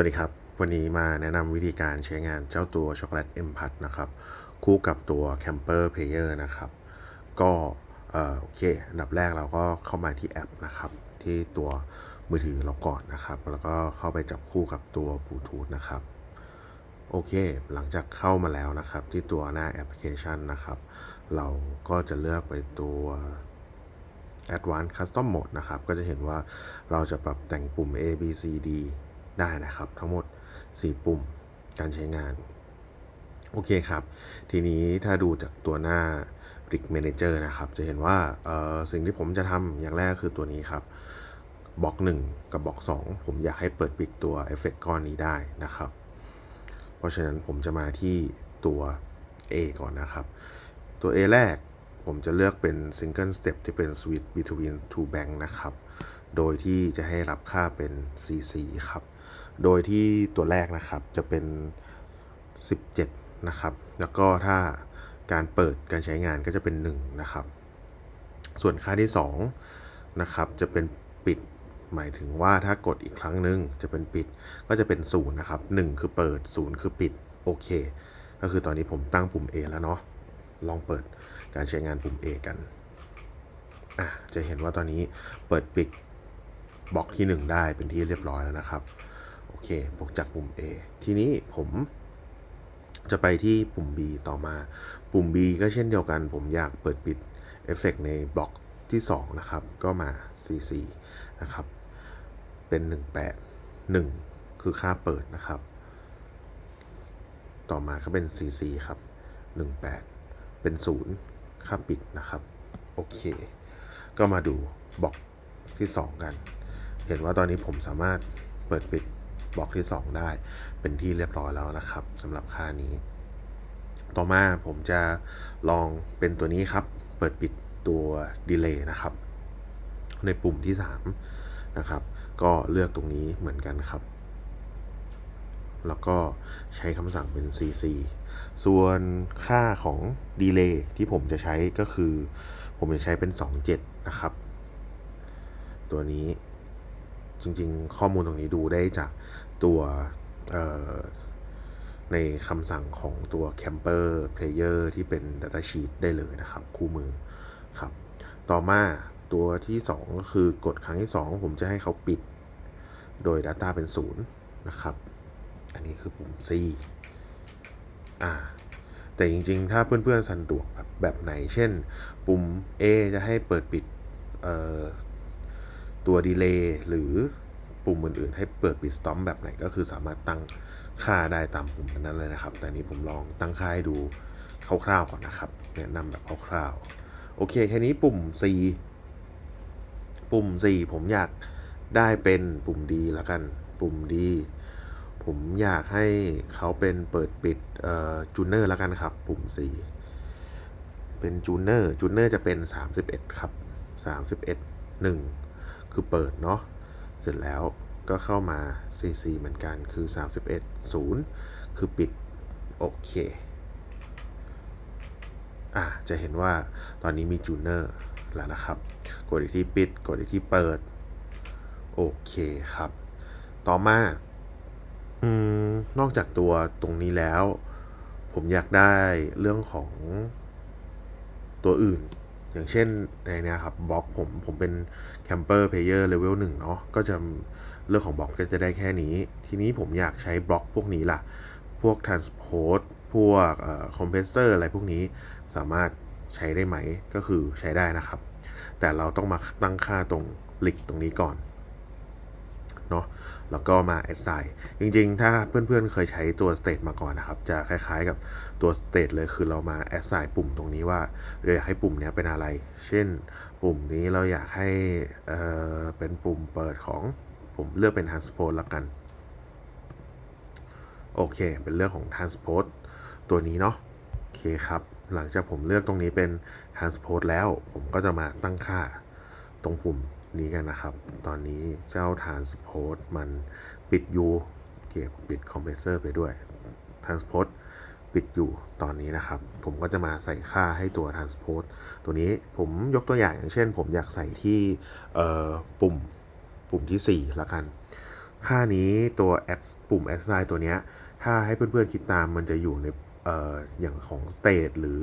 วัสดีครับ วันนี้มาแนะนำวิธีการใช้งานเจ้าตัวช็อกโกแลตเอ็มพัดนะครับ คู่กับตัว Camper Player นะครับ ก็เออโอเค อันดับแรกเราก็เข้ามาที่แอปนะครับ ที่ตัวมือถือเราก่อนนะครับ แล้วก็เข้าไปจับคู่กับตัวบลูทูธนะครับ โอเค หลังจากเข้ามาแล้วนะครับ ที่ตัวหน้าแอปพลิเคชันนะครับ เราก็จะเลือกไปตัว Advanced Custom Mode นะครับ ก็จะเห็นว่าเราจะปรับแต่งปุ่ม A B C D ได้นะครับ ทั้งหมด 4 ปุ่มการใช้งาน โอเคครับ ทีนี้ถ้าดูจากตัวหน้า Rig Manager นะครับ จะเห็นว่าสิ่งที่ผมจะทำอย่างแรกคือตัวนี้ครับบล็อก 1 กับบล็อก 2 ผมอยากให้เปิดปิดตัวเอฟเฟกก้อนนี้ได้นะครับ เพราะฉะนั้นผมจะมาที่ตัว A ก่อนนะครับ ตัว A แรกผมจะเลือกเป็น Single Step ที่เป็น Switch between two bank นะครับ โดยที่จะให้รับค่าเป็น CC ครับ โดยที่ตัวแรกนะครับจะเป็น 17 นะครับ แล้วก็ถ้าการเปิดการใช้งานก็จะเป็น 1 นะครับ ส่วนค่าที่2นะครับจะเป็นปิดหมายถึงว่าถ้ากดอีกครั้งหนึ่งจะเป็นปิดก็จะเป็น0นะครับ1 คือเปิด 0 คือปิดโอเค ก็คือตอนนี้ผมตั้งปุ่ม A แล้วเนาะลองเปิดการใช้งานปุ่ม A กันอะจะเห็นว่าตอนนี้เปิดปิดบล็อกที่ 1 ได้เป็นที่เรียบร้อยแล้วนะครับ เคบวกจากปุ่ม A ทีนี้ผมจะไปที่ปุ่ม B ต่อมา ปุ่ม B ก็เช่นเดียวกัน ผมอยากเปิดปิดเอฟเฟกในบล็อกที่ 2 นะครับ ก็มา CC นะครับ เป็น 18 1 คือค่าเปิดนะครับ ต่อมาก็เป็น CC ครับ 18 เป็น 0 ค่าปิดนะครับ โอเค ก็มาดูบล็อกที่ 2 กัน เห็นว่าตอนนี้ผมสามารถเปิดปิด บล็อกที่ 2 ได้ เป็นที่เรียบร้อยแล้วนะครับสำหรับค่านี้ ต่อมาผมจะลองเป็นตัวนี้ครับ เปิดปิดตัวดีเลย์นะครับ ในปุ่มที่ 3 นะครับ ก็เลือกตรงนี้เหมือนกันครับ แล้วก็ใช้คำสั่งเป็น cc ส่วนค่าของดีเลย์ที่ผมจะใช้ก็คือ ผมจะใช้เป็น 27 นะครับ ตัวนี้ จริง ๆ ข้อมูลตรงนี้ดูได้จากตัวในคำสั่งของตัว Camper Player ที่เป็น Data Sheet ได้เลยนะครับ คู่มือครับ ต่อมาตัวที่ 2 ก็คือกดครั้งที่ 2 ผมจะให้เขาปิด โดย Data เป็น 0 นะครับ อันนี้คือปุ่ม C อ่าแต่จริง ๆ ถ้าเพื่อนๆสะดวกแบบแบบไหน เช่น ปุ่ม A จะให้เปิดปิด เอ ตัวดีเลย์หรือปุ่มอื่นๆ ให้เปิดปิดสตอมแบบไหนก็คือสามารถตั้งค่าได้ตามปุ่มนั้นเลยนะครับ แต่นี้ผมลองตั้งค่าให้ดูคร่าวๆก่อนนะครับแนะนำแบบคร่าวๆโอเคแค่นี้ปุ่ม C ปุ่ม C ผมอยากได้เป็นปุ่ม D ล้วกันปุ่ม D ผมอยากให้เขาเป็นเปิดปิดจูเนอร์ล้วกันครับ ปุ่ม C เป็นจูเนอร์จูเนอร์จะเป็น 31 ครับ 31 1 คือเปิดเนาะเสร็จแล้วก็เข้ามา CC เหมือนกันคือ 31 0 คือปิด โอเค อะ จะเห็นว่าตอนนี้มีจูเนอร์แล้วนะครับ กดอีกที่ปิด กดอีกที่เปิด โอเคครับ ต่อมาอืมนอกจากตัวตรงนี้แล้ว ผมอยากได้เรื่องของตัวอื่น อย่างเช่นในนี้ครับบล็อกผมผมเป็นแคมเปอร์เพลเยอร์เลเวลหนึ่งเนาะก็จะเรื่องของบล็อกก็จะได้แค่นี้ ทีนี้ผมอยากใช้บล็อกพวกนี้ล่ะ พวก transport พวกคอมเพรสเซอร์อะไรพวกนี้สามารถใช้ได้ไหมก็คือใช้ได้นะครับ แต่เราต้องมาตั้งค่าตรงลิกตรงนี้ก่อน เนาะแล้วก็มา assign จริงๆ ถ้าเพื่อนๆเคยใช้ตัว state มาก่อนนะครับ จะคล้ายๆกับตัว state เลยคือเรามา assign ปุ่มตรงนี้ว่าเราอยากให้ปุ่มนี้เป็นอะไร เช่นปุ่มนี้เราอยากให้เอ่อเป็นปุ่มเปิดของผมเลือกเป็น transport ละกัน โอเค เป็นเรื่องของ transport ตัวนี้เนาะโอเคครับ หลังจากผมเลือกตรงนี้เป็น transport แล้วผมก็จะมาตั้งค่า ตรงปุ่มนี้กันนะครับ ตอนนี้เจ้า transport มันปิดอยู่โอเคปิด compressor ไปด้วย transport ปิดอยู่ตอนนี้นะครับ ผมก็จะมาใส่ค่าให้ตัว transport ตัวนี้ผมยกตัวอย่างอย่างเช่น ผมอยากใส่ที่ปุ่มปุ่มที่ 4 ละกัน ค่านี้ตัว add ปุ่ม assign ตัวนี้ ถ้าให้เพื่อนๆคิดตามมันจะอยู่ในอออย่างของ state หรือ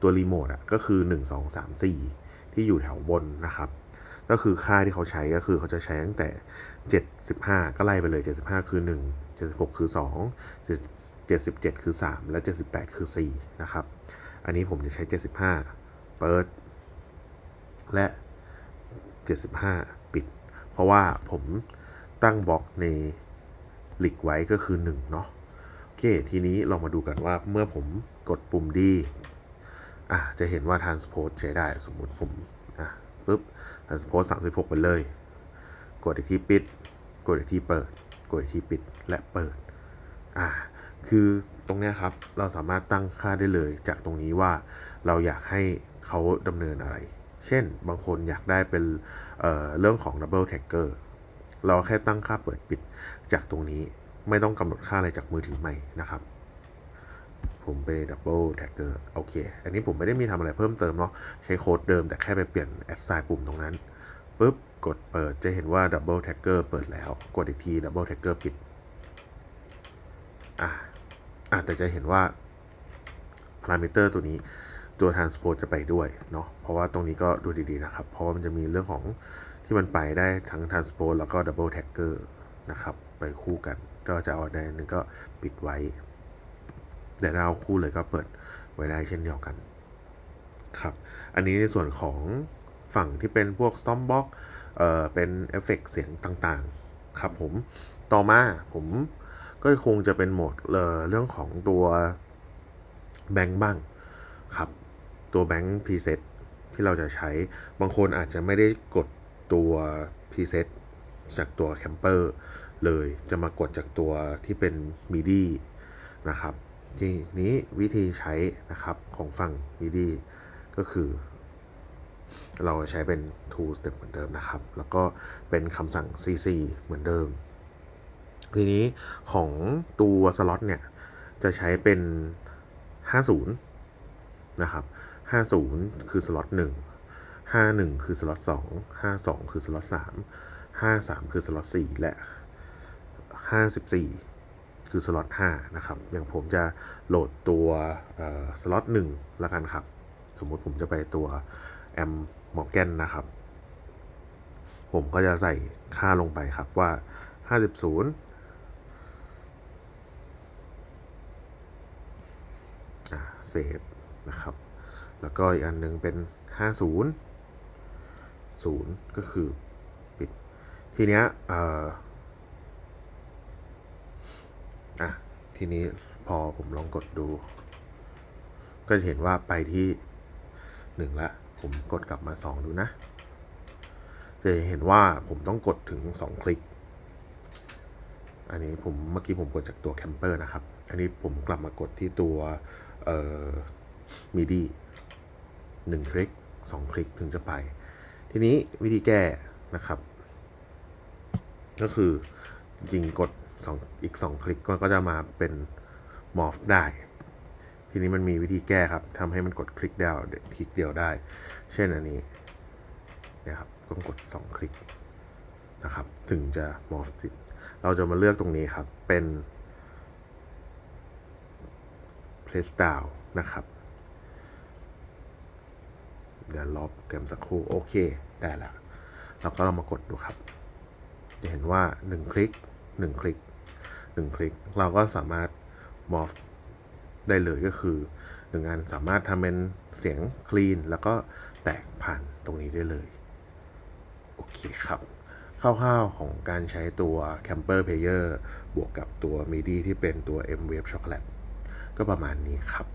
ตัว remote อะก็คือ 1 2 3 4 ที่อยู่แถวบนนะครับ ก็คือค่าที่เขาใช้ก็คือเขาจะใช้ตั้งแต่ 75 ก็ไล่ไปเลย 75 คือ 1 76 คือ 2 77 คือ 3 และ 78 คือ 4 นะครับ อันนี้ผมจะใช้ 75 เปิด และ 75 ปิด เพราะว่าผมตั้งบล็อกในหลิกไว้ก็คือ 1 เนาะโอเค ทีนี้เรามาดูกันว่าเมื่อผมกดปุ่มดีอะจะเห็นว่า transpose ใช้ได้สมมุติผมอะ ปุ๊บ transpose 36ไปเลย กดอีกที่ปิด กดอีกที่เปิด กดอีกที่ปิดและเปิด อ่า คือตรงนี้ครับ เราสามารถตั้งค่าได้เลย จากตรงนี้ว่าเราอยากให้เขาดำเนินอะไร เช่น บางคนอยากได้เป็นเเรื่องของ double tagger เราแค่ตั้งค่าเปิดปิดจากตรงนี้ ไม่ต้องกำหนดค่าอะไรจากมือถือใหม่นะครับ ผมไป double tagger โอเค อันนี้ผมไม่ได้มีทำอะไรเพิ่มเติมเนาะใช้โค้ดเดิมแต่แค่ไปเปลี่ยน assign ปุ่มตรงนั้นปุ๊บ กดเปิดจะเห็นว่า double tagger เปิดแล้ว กดอีกที double tagger ปิดอ่าอ่าแต่จะเห็นว่า parameter ตัวนี้ตัว transpose จะไปด้วยเนาะเพราะว่าตรงนี้ก็ดูดีๆนะครับ เพราะว่ามันจะมีเรื่องของที่มันไปได้ทั้ง transpose แล้วก็ double tagger นะครับ ไปคู่กันก็จะเอาได้นึงก็ปิดไว้ แต่ถ้าเอาคู่เลยก็เปิดไว้ได้เช่นเดียวกันครับ อันนี้ในส่วนของฝั่งที่เป็นพวก storm box เอ่อเป็นเอฟเฟกต์เสียงต่างๆ ครับผม ต่อมาผมก็คงจะเป็นโหมดเรื่องของตัวแบงค์บ้างครับ ตัวแบงค์พรีเซตที่เราจะใช้ บางคนอาจจะไม่ได้กดตัวพรีเซตจากตัวแคมเปอร์เลย จะมากดจากตัวที่เป็นมิดีนะครับ ทีนี้วิธีใช้นะครับของฝั่ง MIDI ก็คือ เราใช้เป็น tool step เหมือนเดิมนะครับ แล้วก็เป็นคำสั่ง cc เหมือนเดิม ทีนี้ของตัวสล็อตเนี่ย จะใช้เป็น 50 นะครับ 50 คือสล็อต1 51 คือสล็อต2 52 คือสล็อต3 53 คือสล็อต4และ 54 คือสล็อต5นะครับ อย่างผมจะโหลดตัวสล็อต1ละกันครับ สมมติผมจะไปตัวแอมมอร์แกนนะครับ ผมก็จะใส่ค่าลงไปครับว่า 50อ่าเซฟนะครับ แล้วก็อีกอันหนึงเป็น 50 0 ก็คือปิด ทีเนี้ยเอ่อ อะทีนี้พอผมลองกดดู ก็จะเห็นว่าไปที่หนึ่งละผมกดกลับมาสองดูนะ จะเห็นว่าผมต้องกดถึงสองคลิก อันนี้ผมเมื่อกี้ผมกดจากตัวแคมเปอร์นะครับ อันนี้ผมกลับมากดที่ตัวเอ่อมิดีหนึ่งคลิกสองคลิกถึงจะไป ทีนี้วิธีแก้นะครับ ก็คือจริงกด สองอีกสองคลิกก็ก็จะมาเป็นมอฟได้ ทีนี้มันมีวิธีแก้ครับทำให้มันกดคลิกเดียวคลิกเดียวได้ เช่นอันนี้นะครับต้องกด 2 คลิกนะครับ ถึงจะมอฟติดเราจะมาเลือกตรงนี้ครับ เป็น place down นะครับ เดี๋ยวรอโปรแกมสักครู่ โอเค ได้แล้วเราก็ลองมากดดูครับ จะเห็นว่า 1 คลิก 1 คลิก หนึ่งคลิก เราก็สามารถมอฟได้เลยก็คือหนึ่งงานสามารถทำเป็นเสียงคลีนแล้วก็แตกผ่านตรงนี้ได้เลย โอเคครับคร่าวๆของการใช้ตัว Camper Player บวกกับตัว MIDI ที่เป็นตัว M Wave Chocolate ก็ประมาณนี้ครับ